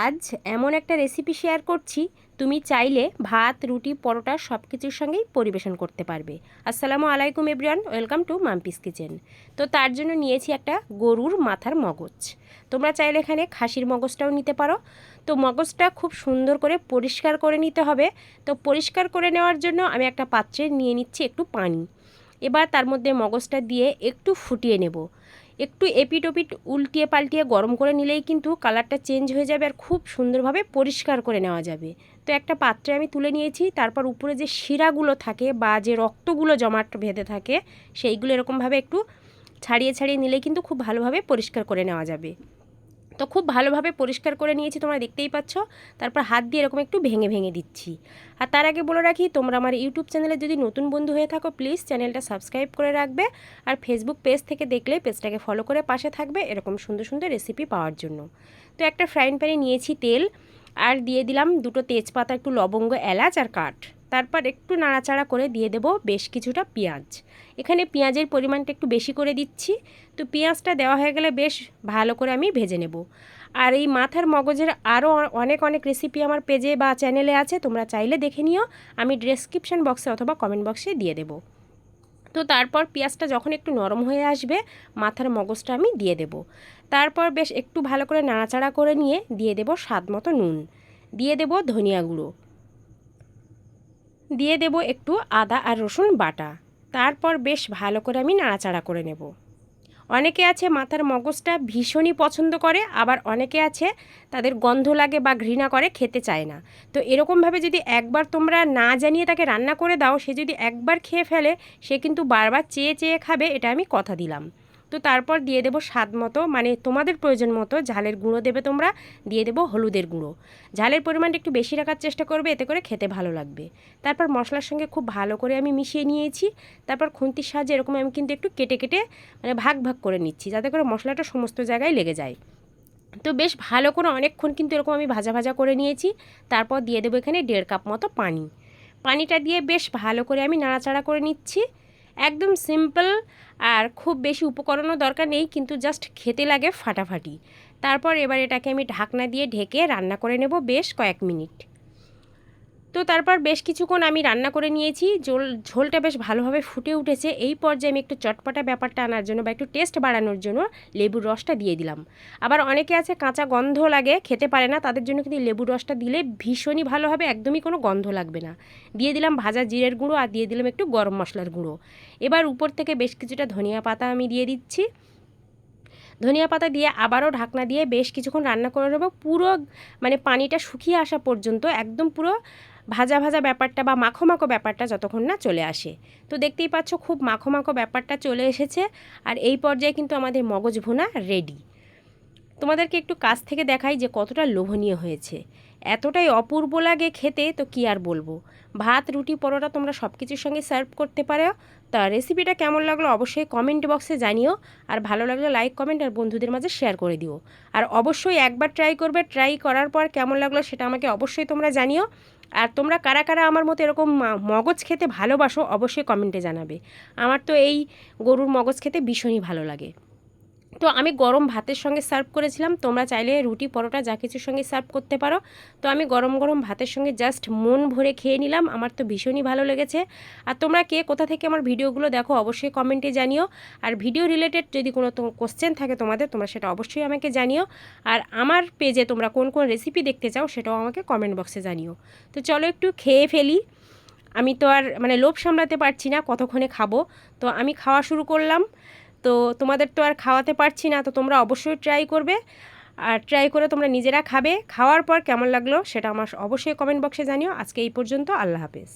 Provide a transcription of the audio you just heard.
আজ এমন একটা রেসিপি শেয়ার করছি, তুমি চাইলে ভাত, রুটি, পরোটা সব কিছুর সঙ্গেই পরিবেশন করতে পারবে। আসসালামু আলাইকুম everyone welcome to Mampi's kitchen তো তার জন্য নিয়েছি একটা গরুর মাথার মগজ। তোমরা চাইলে এখানে খাসির মগজটাও নিতে পারো। তো মগজটা খুব সুন্দর করে পরিষ্কার করে নিতে হবে। তো পরিষ্কার করে নেওয়ার জন্য আমি একটা পাত্রে নিয়ে নিচ্ছি একটু পানি। এবার তার মধ্যে মগজটা দিয়ে একটু ফুটিয়ে নেব। একটু এপিট ওপিট উল্টিয়ে পাল্টিয়ে গরম করে নিলেই কিন্তু কালারটা চেঞ্জ হয়ে যাবে আর খুব সুন্দরভাবে পরিষ্কার করে নেওয়া যাবে। তো একটা পাত্রে আমি তুলে নিয়েছি, তারপর উপরে যে শিরাগুলো থাকে বা যে রক্তগুলো জমাট ভেদে থাকে, সেইগুলো এরকমভাবে একটু ছাড়িয়ে ছাড়িয়ে নিলেই কিন্তু খুব ভালোভাবে পরিষ্কার করে নেওয়া যাবে। তো খুব ভালোভাবে পরিষ্কার করে নিয়েছি, তোমরা দেখতেই পাচ্ছ। তারপর হাত দিয়ে এরকম একটু ভেঙে ভেঙে দিচ্ছি। আর তার আগে বলে রাখি, তোমরা আমার ইউটিউব চ্যানেলে যদি নতুন বন্ধু হয়ে থাকো, প্লিজ চ্যানেলটা সাবস্ক্রাইব করে রাখবে। আর ফেসবুক পেজ থেকে দেখলে পেজটাকে ফলো করে পাশে থাকবে এরকম সুন্দর সুন্দর রেসিপি পাওয়ার জন্য। তো একটা ফ্রাইং প্যানে নিয়েছি তেল, আর দিয়ে দিলাম দুটো তেজপাতা, একটু লবঙ্গ, এলাচ আর কাঠ। তারপর একটু নাড়াচাড়া করে দিয়ে দেব বেশ কিছুটা পেঁয়াজ। এখানে পেঁয়াজের পরিমাণটা একটু বেশি করে দিচ্ছি। তো পেঁয়াজটা দেওয়া হয়ে গেলে বেশ ভালো করে আমি ভেজে নেব। আর এই মাথার মগজের আরও অনেক অনেক রেসিপি আমার পেজে বা চ্যানেলে আছে, তোমরা চাইলে দেখে নিও। আমি ডেসক্রিপশান বক্সে অথবা কমেন্ট বক্সে দিয়ে দেবো। তো তারপর পেঁয়াজটা যখন একটু নরম হয়ে আসবে, মাথার মগজটা আমি দিয়ে দেব। তারপর বেশ একটু ভালো করে নাড়াচাড়া করে নিয়ে দিয়ে দেব স্বাদ মতো নুন। দিয়ে দেব ধনিয়া গুঁড়ো। দিয়ে দেব একটু আদা আর রসুন বাটা। তারপর বেশ ভালো করে আমি নাড়াচাড়া করে নেব। অনেকে আছে মাথার মগজটা ভীষণই পছন্দ করে, আবার অনেকে আছে তাদের গন্ধ লাগে বা ঘৃণা করে, খেতে চায় না। তো এরকমভাবে যদি একবার তোমরা না জানিয়ে তাকে রান্না করে দাও, সে যদি একবার খেয়ে ফেলে, সে কিন্তু বারবার চেয়ে চেয়ে খাবে, এটা আমি কথা দিলাম। তো তারপর দিয়ে দেবো স্বাদ মতো মানে তোমাদের প্রয়োজন মতো ঝালের গুঁড়ো দেবে তোমরা, দিয়ে দেবো হলুদের গুঁড়ো। ঝালের পরিমাণটা একটু বেশি রাখার চেষ্টা করবে, এতে করে খেতে ভালো লাগবে। তারপর মশলার সঙ্গে খুব ভালো করে আমি মিশিয়ে নিয়েছি, তারপর খুন্তির সাহায্যে এরকম আমি কিন্তু একটু কেটে কেটে মানে ভাগ ভাগ করে নিচ্ছি, যাতে করে মশলাটা সমস্ত জায়গায় লেগে যায়। তো বেশ ভালো করে অনেকক্ষণ কিন্তু এরকম আমি ভাজা ভাজা করে নিয়েছি, তারপর দিয়ে দেবো এখানে দেড় কাপ মতো পানি। পানিটা দিয়ে বেশ ভালো করে আমি নাড়াচাড়া করে নিচ্ছি। একদম সিম্পল আর খুব বেশি উপকরণও দরকার নেই, কিন্তু জাস্ট খেতে লাগে ফাটাফাটি। তারপর এবার এটাকে আমি ঢাকনা দিয়ে ঢেকে রান্না করে নেব বেশ কয়েক মিনিট। তো তারপর বেশ কিছুক্ষণ আমি রান্না করে নিয়েছি। ঝোল, ঝোলটা বেশ ভালোভাবে ফুটে উঠেছে। এই পর্যায়ে আমি একটু চটপটা ব্যাপারটা আনার জন্য বা একটু টেস্ট বাড়ানোর জন্য লেবুর রসটা দিয়ে দিলাম। আবার অনেকে আছে কাঁচা গন্ধ লাগে, খেতে পারে না, তাদের জন্য কিন্তু লেবুর রসটা দিলে ভীষণই ভালো হবে, একদমই কোনো গন্ধ লাগবে না। দিয়ে দিলাম ভাজা জিরের গুঁড়ো আর দিয়ে দিলাম একটু গরম মশলার গুঁড়ো। এবার উপর থেকে বেশ কিছুটা ধনিয়া পাতা আমি দিয়ে দিচ্ছি। ধনিয়া পাতা দিয়ে আবারও ঢাকনা দিয়ে বেশ কিছুক্ষণ রান্না করে নেব। পুরো মানে পানিটা শুকিয়ে আসা পর্যন্ত একদম পুরো ভাজা ভাজা ব্যাপারটা বা মাখো মাখো ব্যাপারটা যতক্ষণ না চলে আসে। তো দেখতেই পাচ্ছ খুব মাখো মাখো ব্যাপারটা চলে এসেছে। আর এই পর্যায়ে কিন্তু আমাদের মগজ ভুনা রেডি তোমাদেরকে একটু কাছ থেকে দেখাই যে কতটা লোভনীয় হয়েছে। এতটাই অপূর্ব লাগে খেতে, তো কি আর বলব? ভাত, রুটি, পরোটা তোমরা সব কিছুর সঙ্গে সার্ভ করতে পারো। তা রেসিপিটা কেমন লাগল অবশ্যই কমেন্ট বক্সে জানিও। আর ভালো লাগলে লাইক, কমেন্ট আর বন্ধুদের মাঝে শেয়ার করে দিও। আর অবশ্যই একবার ট্রাই করবে, ট্রাই করার পর কেমন লাগল সেটা আমাকে অবশ্যই তোমরা জানিও। আর তোমরা কারা কারা আমার মতো এরকম মগজ খেতে ভালোবাসো অবশ্যই কমেন্টে জানাবে। আমার তো এই গরুর মগজ খেতে ভীষণই ভালো লাগে। তো আমি গরম ভাতের সঙ্গে সার্ভ করেছিলাম। তোমরা চাইলে রুটি, পরোটা, যা কিছুর সঙ্গে সার্ভ করতে পারো। তো আমি গরম গরম ভাতের সঙ্গে জাস্ট মন ভরে খেয়ে নিলাম। আমার তো ভীষণই ভালো লেগেছে। আর তোমরা কে কোথা থেকে আমার ভিডিওগুলো দেখো অবশ্যই কমেন্টে জানিও। আর ভিডিও রিলেটেড যদি কোনো কোশ্চেন থাকে তোমাদের, তোমরা সেটা অবশ্যই আমাকে জানিও। আর আমার পেজে তোমরা কোন কোন রেসিপি দেখতে চাও সেটাও আমাকে কমেন্ট বক্সে জানিও। তো চলো একটু খেয়ে ফেলি। আমি তো আর মানে লোভ সামলাতে পারছি না কতক্ষণে খাব। তো আমি খাওয়া শুরু করলাম। তো তোমাদের তো আর খাওয়াতে পারছি না, তো তোমরা অবশ্যই ট্রাই করবে। আর ট্রাই করে তোমরা নিজেরা খাবে। খাওয়ার পর কেমন লাগল সেটা আমার অবশ্যই কমেন্ট বক্সে জানিও। আজকে এই পর্যন্ত, আল্লাহ হাফেজ।